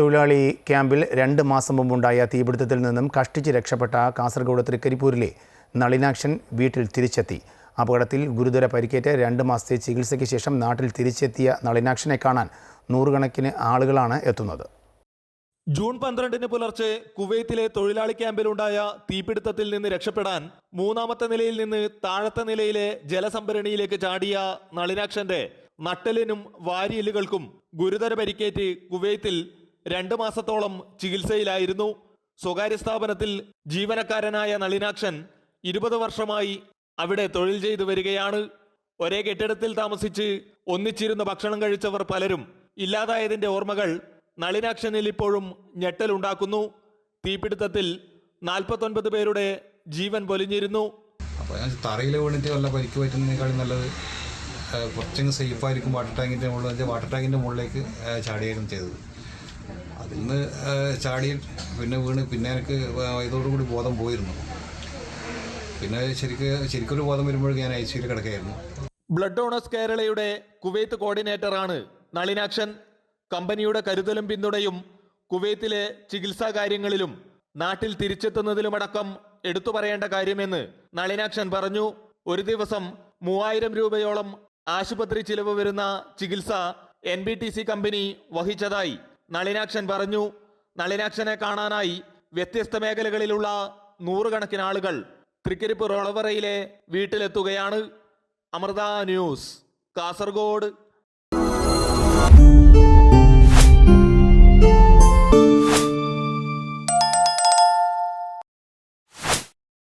തൊഴിലാളി ക്യാമ്പിൽ രണ്ട് മാസം മുമ്പുണ്ടായ തീപിടുത്തത്തിൽ നിന്നും കഷ്ടിച്ച് രക്ഷപ്പെട്ട കാസർഗോഡ് തൃക്കരിപ്പൂരിലെ നളിനാക്ഷൻ വീട്ടിൽ തിരിച്ചെത്തി. അപകടത്തിൽ ഗുരുതര പരിക്കേറ്റ് രണ്ട് മാസത്തെ ചികിത്സയ്ക്ക് ശേഷം നാട്ടിൽ തിരിച്ചെത്തിയ നളിനാക്ഷനെ കാണാൻ നൂറുകണക്കിന് ആളുകളാണ് എത്തുന്നത്. ജൂൺ പന്ത്രണ്ടിന് പുലർച്ചെ കുവൈത്തിലെ തൊഴിലാളി ക്യാമ്പിലുണ്ടായ തീപിടുത്തത്തിൽ നിന്ന് രക്ഷപ്പെടാൻ മൂന്നാമത്തെ നിലയിൽ നിന്ന് താഴത്തെ നിലയിലെ ജലസംഭരണിയിലേക്ക് ചാടിയ നളിനാക്ഷന്റെ നട്ടലിനും വാരിയലുകൾക്കും ഗുരുതര പരിക്കേറ്റ് കുവൈത്തിൽ രണ്ട് മാസത്തോളം ചികിത്സയിലായിരുന്നു. സ്വകാര്യ സ്ഥാപനത്തിൽ ജീവനക്കാരനായ നളിനാക്ഷൻ ഇരുപത് വർഷമായി അവിടെ തൊഴിൽ ചെയ്തു വരികയാണ്. ഒരേ കെട്ടിടത്തിൽ താമസിച്ച് ഒന്നിച്ചിരുന്ന് ഭക്ഷണം കഴിച്ചവർ പലരും ഇല്ലാതായതിന്റെ ഓർമ്മകൾ നളിനാക്ഷനിൽ ഇപ്പോഴും ഞെട്ടലുണ്ടാക്കുന്നു. തീപിടുത്തത്തിൽ നാൽപ്പത്തൊൻപത് പേരുടെ ജീവൻ പൊലിഞ്ഞിരുന്നു. അപ്പോൾ ഞാൻ തറയിൽ വീണിട്ട് വല്ല പരിക്ക് പറ്റുന്നതിനേക്കാളും നല്ലത് കുറച്ചെങ്കിലും സേഫായിരിക്കും വാട്ടർ ടാങ്കിന്റെ മുകളിൽ വാട്ടർ ടാങ്കിന്റെ മുകളിലേക്ക് ചാടിയായിരുന്നു ചെയ്തത്. അതിൽ നിന്ന് ചാടി പിന്നെ വീണ് പിന്നെ എനിക്ക് ഇതോടുകൂടി ബോധം പോയിരുന്നു. പിന്നെ ശരിക്ക് ശരിക്കൊരു ബോധം വരുമ്പോഴേക്ക് ഞാൻ ഐ കിടക്കുകയായിരുന്നു. ബ്ലഡ് ഡോണേഴ്സ് കേരളയുടെ കുവൈത്ത് കോർഡിനേറ്ററാണ് നളിനാക്ഷൻ. കമ്പനിയുടെ കരുതലും പിന്തുണയും കുവൈത്തിലെ ചികിത്സാ കാര്യങ്ങളിലും നാട്ടിൽ തിരിച്ചെത്തുന്നതിലുമടക്കം എടുത്തു പറയേണ്ട കാര്യമെന്ന് നളിനാക്ഷൻ പറഞ്ഞു. ഒരു ദിവസം മൂവായിരം രൂപയോളം ആശുപത്രി ചിലവ് വരുന്ന ചികിത്സ എൻ കമ്പനി വഹിച്ചതായി നളിനാക്ഷൻ പറഞ്ഞു നളിനാക്ഷനെ കാണാനായി വ്യത്യസ്ത മേഖലകളിലുള്ള നൂറുകണക്കിന് ആളുകൾ തൃക്കരിപ്പൂർ ഒളവറയിലെ വീട്ടിലെത്തുകയാണ്. അമൃത ന്യൂസ് കാസർഗോഡ്.